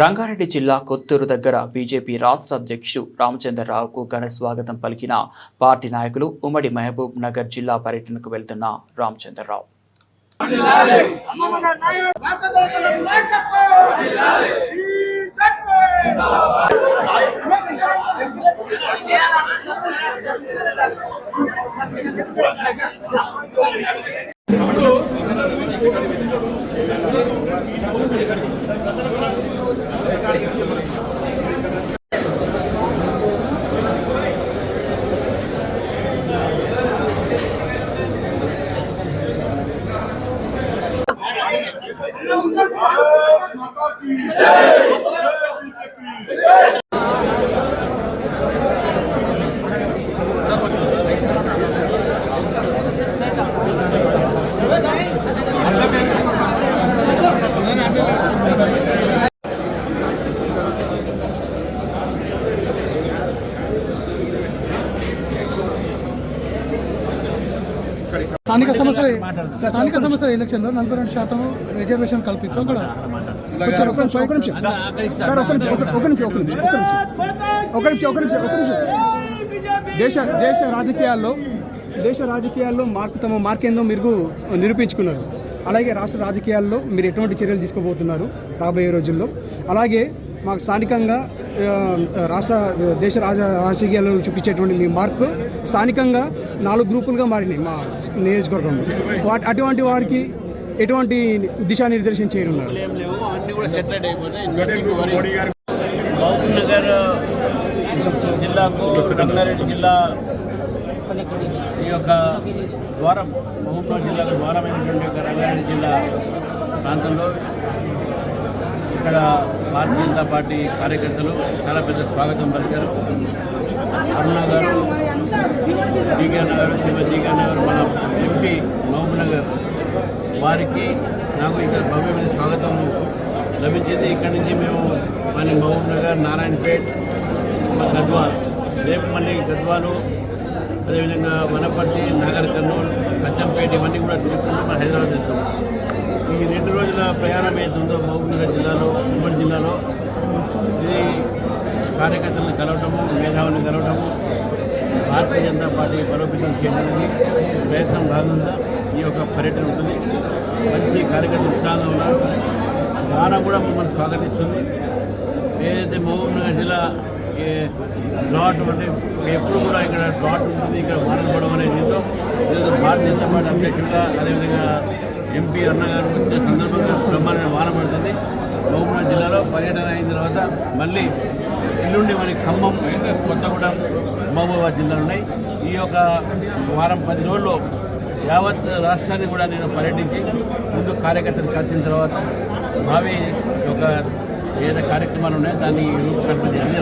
రంగారెడ్డి జిల్లా కొత్తూరు దగ్గర బీజేపీ రాష్ట్ర అధ్యక్షుడు రామచంద్రరావుకు ఘన స్వాగతం పలికిన పార్టీ నాయకులు ఉమ్మడి మహబూబ్ నగర్ జిల్లా పర్యటనకు వెళ్తున్న రామచంద్రరావు. స్థానిక సమస్యల స్థానిక సమస్యల ఎలక్షన్లో నలభై రెండు శాతం రిజర్వేషన్ కల్పిస్తాం కూడా. సార్ ఒక నిమిషం ఒక నిమిషం. సార్ ఒక నిమిషం ఒక- నిమిషం ఒక నిమిషం ఒక నిమిషం. ఒక నిమిషం ఒక నిమిషం దేశ దేశ రాజకీయాల్లో దేశ రాజకీయాల్లో మార్పు తమ మార్కేందో మీరు నిరూపించుకున్నారు. అలాగే రాష్ట్ర రాజకీయాల్లో మీరు ఎటువంటి చర్యలు తీసుకోబోతున్నారు రాబోయే రోజుల్లో. అలాగే మాకు స్థానికంగా రాష్ట్ర దేశ రాజ రాజకీయాల్లో చూపించేటువంటి మీ మార్పు స్థానికంగా నాలుగు గ్రూపులుగా మారినాయి మా నియోజకవర్గంలో. వాటి అటువంటి వారికి ఎటువంటి దిశానిర్దేశం చేయనున్నారు? నగర్ జిల్లాకు రంగారెడ్డి జిల్లా ఈ యొక్క ద్వారం మహబూబ్ నగర్ జిల్లాకు ద్వారమైనటువంటి యొక్క రంగారెడ్డి జిల్లా ప్రాంతంలో ఇక్కడ భారతీయ జనతా పార్టీ కార్యకర్తలు చాలా పెద్ద స్వాగతం పలికారు. అరుణ గారు డీకే నగర్ శ్రీమతి డీకే నగర్ మన వారికి నాకు ఇక్కడ భవ్యమైన స్వాగతం లభించింది. ఇక్కడి నుంచి మేము మళ్ళీ మహబూబ్ నగర్ నారాయణపేట్ గద్వాల్. రేపు మళ్ళీ గద్వాలు అదేవిధంగా వనపర్తి నాగర్ కర్నూలు అచ్చంపేట ఇవన్నీ కూడా తిరుగుకుంటూ మన హైదరాబాద్ వెళ్తాం. ఈ రెండు రోజుల ప్రయాణం ఏదైతుందో మహబూబ్ జిల్లాలో ఉమ్మడి జిల్లాలో ఇది కార్యకర్తలను కలవటము మేధావులను కలవటము భారతీయ జనతా పార్టీ బలోపేతం చేయడానికి ప్రయత్నం భాగంగా ఈ యొక్క పర్యటన ఉంటుంది. మంచి కార్యకర్తలు ఉత్సాహంగా ఉన్నారు. వాన కూడా మమ్మల్ని స్వాగతిస్తుంది. ఏదైతే మహబూబ్నగర్ జిల్లా ఏ డ్రాట్ అంటే ఎప్పుడు కూడా ఇక్కడ డ్రాట్ ఉంటుంది. ఇక్కడ వానలు అనే అనేది ఏంటో ఈరోజు భారతీయ జనతా పార్టీ అధ్యక్షుడిగా అదేవిధంగా ఎంపీ అన్న గారు వచ్చిన సందర్భంగా బ్రహ్మాండ వాన పడుతుంది మహబూబ్నగర్ జిల్లాలో పర్యటన అయిన తర్వాత మళ్ళీ ఎల్లుండి మనకి ఖమ్మం కొత్తగూడెం మహబూబాబాద్ జిల్లాలు ఉన్నాయి. ఈ యొక్క వారం పది రోజుల్లో యావత్ రాష్ట్రాన్ని కూడా నేను పర్యటించి ముందు కార్యకర్తలు కలిసిన తర్వాత భావి ఒక ఏదైనా కార్యక్రమాలు ఉన్నాయో దాన్ని రూపకల్పన చేయాలి